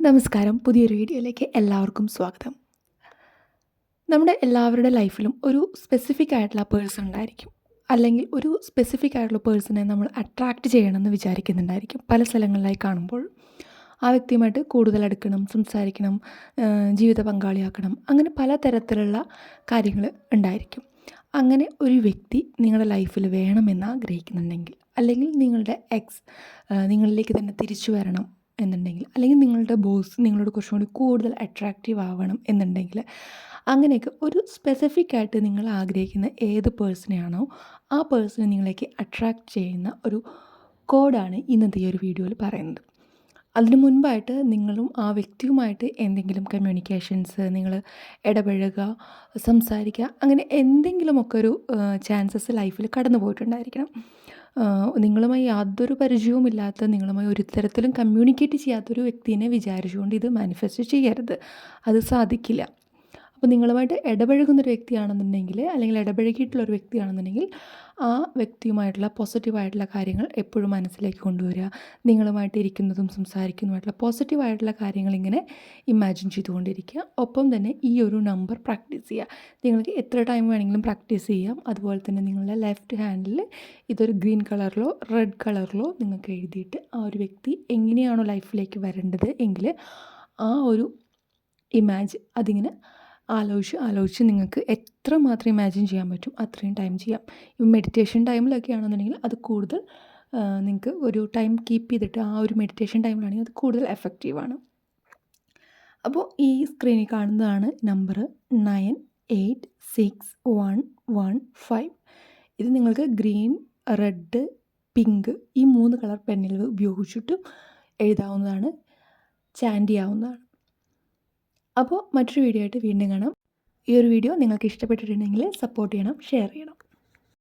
നമസ്കാരം. പുതിയൊരു വീഡിയോയിലേക്ക് എല്ലാവർക്കും സ്വാഗതം. നമ്മുടെ എല്ലാവരുടെ ലൈഫിലും ഒരു സ്പെസിഫിക് ആയിട്ടുള്ള പേഴ്സൺ ഉണ്ടായിരിക്കും. അല്ലെങ്കിൽ ഒരു സ്പെസിഫിക് ആയിട്ടുള്ള പേഴ്സണെ നമ്മൾ അട്രാക്റ്റ് ചെയ്യണമെന്ന് വിചാരിക്കുന്നുണ്ടായിരിക്കും. പല സ്ഥലങ്ങളിലായി കാണുമ്പോൾ ആ വ്യക്തിയുമായിട്ട് കൂടുതൽ അടുക്കണം സംസാരിക്കണം ജീവിത പങ്കാളിയാക്കണം. അങ്ങനെ പല തരത്തിലുള്ള കാര്യങ്ങൾ ഉണ്ടായിരിക്കും. അങ്ങനെ ഒരു വ്യക്തി നിങ്ങളുടെ ലൈഫിൽ വേണമെന്ന് ആഗ്രഹിക്കുന്നുണ്ടെങ്കിൽ അല്ലെങ്കിൽ നിങ്ങളുടെ എക്സ് നിങ്ങളിലേക്ക് തന്നെ തിരിച്ചു വരണം. എന്നുണ്ടെങ്കിൽ അല്ലെങ്കിൽ നിങ്ങളുടെ ബോസ് നിങ്ങളോട് കുറച്ചും കൂടി കൂടുതൽ അട്രാക്റ്റീവ് ആവണം എന്നുണ്ടെങ്കിൽ അങ്ങനെയൊക്കെ ഒരു സ്പെസിഫിക് ആയിട്ട് നിങ്ങൾ ആഗ്രഹിക്കുന്ന ഏത് പേഴ്സണെയാണോ ആ പേഴ്സണെ നിങ്ങളേക്ക് അട്രാക്റ്റ് ചെയ്യുന്ന ഒരു കോഡാണ് ഇന്നത്തെ ഈ ഒരു വീഡിയോയിൽ പറയുന്നത്. അതിനു മുൻപായിട്ട് നിങ്ങളും ആ വ്യക്തിയുമായിട്ട് എന്തെങ്കിലും കമ്മ്യൂണിക്കേഷൻസ് നിങ്ങൾ ഇടപഴകുക സംസാരിക്കുക അങ്ങനെ എന്തെങ്കിലുമൊക്കെ ഒരു ചാൻസസ് ലൈഫിൽ കടന്നു പോയിട്ടുണ്ടായിരിക്കണം നിങ്ങളുമായി യാതൊരു പരിചയവുമില്ലാത്ത നിങ്ങളുമായി ഒരു തരത്തിലും കമ്മ്യൂണിക്കേറ്റ് ചെയ്യാത്തൊരു വ്യക്തിനെ വിചാരിച്ചുകൊണ്ട് ഇത് മാനിഫെസ്റ്റ് ചെയ്യരുത്. അത് സാധിക്കില്ല. അപ്പോൾ നിങ്ങളുമായിട്ട് ഇടപഴകുന്നൊരു വ്യക്തിയാണെന്നുണ്ടെങ്കിൽ അല്ലെങ്കിൽ ഇടപഴകിയിട്ടുള്ള ഒരു വ്യക്തിയാണെന്നുണ്ടെങ്കിൽ ആ വ്യക്തിയുമായിട്ടുള്ള പോസിറ്റീവായിട്ടുള്ള കാര്യങ്ങൾ എപ്പോഴും മനസ്സിലേക്ക് കൊണ്ടുവരിക. നിങ്ങളുമായിട്ട് ഇരിക്കുന്നതും സംസാരിക്കുന്നതുമായിട്ടുള്ള പോസിറ്റീവായിട്ടുള്ള കാര്യങ്ങൾ ഇങ്ങനെ ഇമാജിൻ ചെയ്തുകൊണ്ടിരിക്കുക. ഒപ്പം തന്നെ ഈ ഒരു നമ്പർ പ്രാക്ടീസ് ചെയ്യുക. നിങ്ങൾക്ക് എത്ര ടൈം വേണമെങ്കിലും പ്രാക്ടീസ് ചെയ്യാം. അതുപോലെ തന്നെ നിങ്ങളുടെ ലെഫ്റ്റ് ഹാൻഡിൽ ഇതൊരു ഗ്രീൻ കളറിലോ റെഡ് കളറിലോ നിങ്ങൾക്ക് എഴുതിയിട്ട് ആ ഒരു വ്യക്തി എങ്ങനെയാണോ ലൈഫിലേക്ക് വരേണ്ടത് എങ്കിൽ ആ ഒരു ഇമാജ് അതിങ്ങനെ ആലോചിച്ച് ആലോചിച്ച് നിങ്ങൾക്ക് എത്ര മാത്രം ഇമാജിൻ ചെയ്യാൻ പറ്റും അത്രയും ടൈം ചെയ്യാം. ഇപ്പം മെഡിറ്റേഷൻ ടൈമിലൊക്കെ ആണെന്നുണ്ടെങ്കിൽ അത് കൂടുതൽ നിങ്ങൾക്ക് ഒരു ടൈം കീപ്പ് ചെയ്തിട്ട് ആ ഒരു മെഡിറ്റേഷൻ ടൈമിലാണെങ്കിൽ അത് കൂടുതൽ എഫക്റ്റീവാണ് അപ്പോൾ ഈ സ്ക്രീനിൽ കാണുന്നതാണ് number nine eight six one one five ഇത് നിങ്ങൾക്ക് ഗ്രീൻ റെഡ് പിങ്ക് ഈ മൂന്ന് കളർ പെന്നുകൾ ഉപയോഗിച്ചിട്ടും എഴുതാവുന്നതാണ് ചാൻഡ് ചെയ്യാവുന്നതാണ്. അപ്പോൾ മറ്റൊരു വീഡിയോ ആയിട്ട് വീണ്ടും കാണാം. ഈ ഒരു വീഡിയോ നിങ്ങൾക്ക് ഇഷ്ടപ്പെട്ടിട്ടുണ്ടെങ്കിൽ സപ്പോർട്ട് ചെയ്യണം ഷെയർ ചെയ്യണം.